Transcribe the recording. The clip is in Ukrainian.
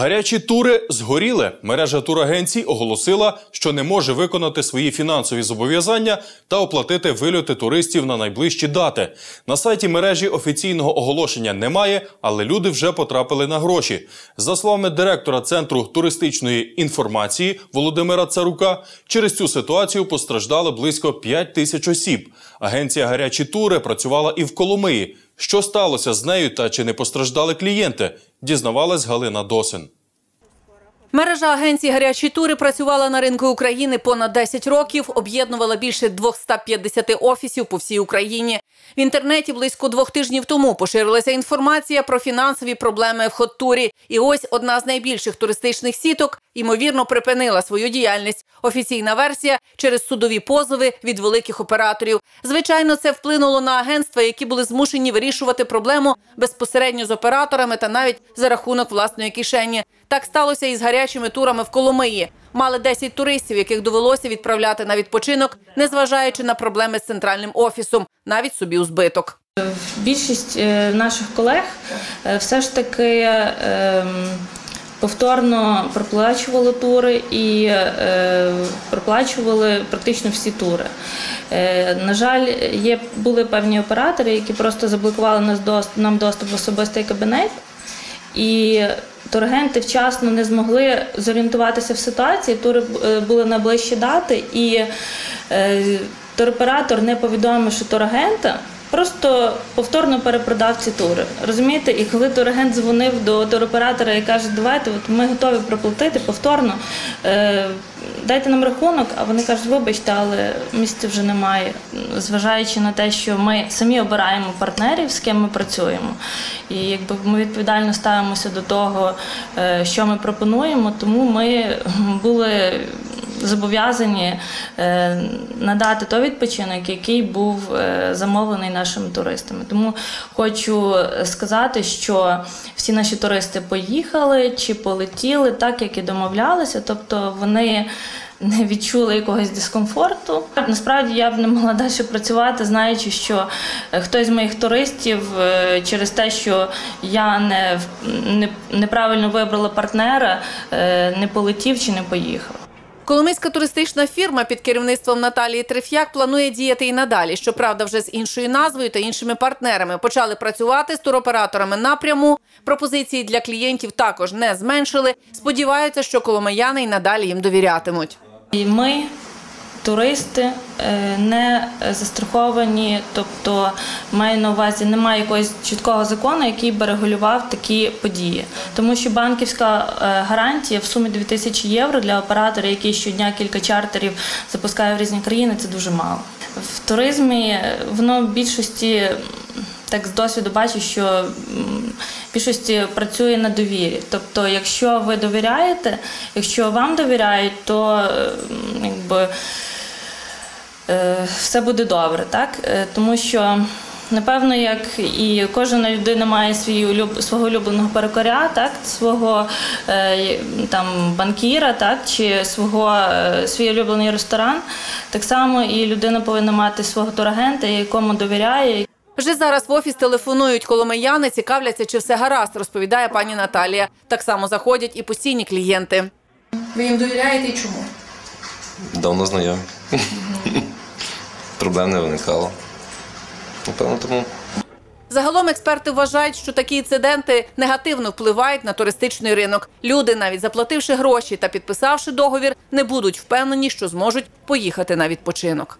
Гарячі тури згоріли. Мережа турагенцій оголосила, що не може виконати свої фінансові зобов'язання та оплатити вильоти туристів на найближчі дати. На сайті мережі офіційного оголошення немає, але люди вже потрапили на гроші. За словами директора центру туристичної інформації Володимира Царука, через цю ситуацію постраждали близько 5 тисяч осіб. Агенція гарячі тури працювала і в Коломиї. Що сталося з нею та чи не постраждали клієнти? Дізнавалась Галина Досин. Мережа агенцій гарячі тури працювала на ринку України понад 10 років, об'єднувала більше 250 офісів по всій Україні. В інтернеті близько двох тижнів тому поширилася інформація про фінансові проблеми в хот-турі. І ось одна з найбільших туристичних сіток ймовірно припинила свою діяльність. Офіційна версія через судові позови від великих операторів. Звичайно, це вплинуло на агентства, які були змушені вирішувати проблему безпосередньо з операторами та навіть за рахунок власної кишені. Так сталося і з гарячими турами в Коломиї. Мали 10 туристів, яких довелося відправляти на відпочинок, незважаючи на проблеми з центральним офісом, навіть собі у збиток. Більшість е, наших колег е, все ж таки ем, повторно проплачували тури і е, проплачували практично всі тури. Е, На жаль, є були певні оператори, які просто заблокували нас нам доступ в особистий кабінет. І турагенти вчасно не змогли зорієнтуватися в ситуації. Тури е, були на ближчі дати, і е, туроператор не повідомив, що турагента. Просто повторно перепродав ці тури. Розумієте? І коли турагент дзвонив до туроператора і каже, давайте, от ми готові проплатити повторно, е, дайте нам рахунок, а вони кажуть, вибачте, але місця вже немає. Зважаючи на те, що ми самі обираємо партнерів, з ким ми працюємо. І якби ми відповідально ставимося до того, е, що ми пропонуємо, тому ми були зобов'язані е, надати той відпочинок, який був е, замовлений нашими туристами. Тому хочу сказати, що всі наші туристи поїхали чи полетіли так, як і домовлялися, тобто вони. Не відчули якогось дискомфорту. Насправді я б не могла далі працювати, знаючи, що е, хтось з моїх туристів через те, що я не, не неправильно вибрала партнера, не полетів чи не поїхав. Коломийська туристична фірма під керівництвом Наталії Треф'як планує діяти і надалі. Щоправда, вже з іншою назвою та іншими партнерами почали працювати з туроператорами напряму. Пропозиції для клієнтів також не зменшили. Сподіваються, що коломияни й надалі їм довірятимуть. І ми, туристи, е, не застраховані, тобто маю на увазі, немає якогось чіткого закону, який би регулював такі події. Тому що банківська е, гарантія в сумі 2000 євро для оператора, який щодня кілька чартерів запускає в різні країни, це дуже мало. В туризмі е, воно в більшості. Так з досвіду бачу, що більшості працює на довірі. Тобто, якщо ви довіряєте, якщо вам довіряють, то якби е, все буде добре, так? Е, Тому що. Напевно, як і кожна людина має свій улюб... свого улюбленого перукаря, так свого е, там банкіра, так чи свого е, свій улюблений ресторан, так само і людина повинна мати свого турагента, якому довіряє. Вже зараз в офіс телефонують коломияни, цікавляться, чи все гаразд, розповідає пані Наталія. Так само заходять і постійні клієнти. Ви їм довіряєте і чому? Давно знайомі. Проблем не виникало. Напевно, тому. Загалом експерти вважають, що такі інциденти негативно впливають на туристичний ринок. Люди, навіть заплативши гроші та підписавши договір, не будуть впевнені, що зможуть поїхати на відпочинок.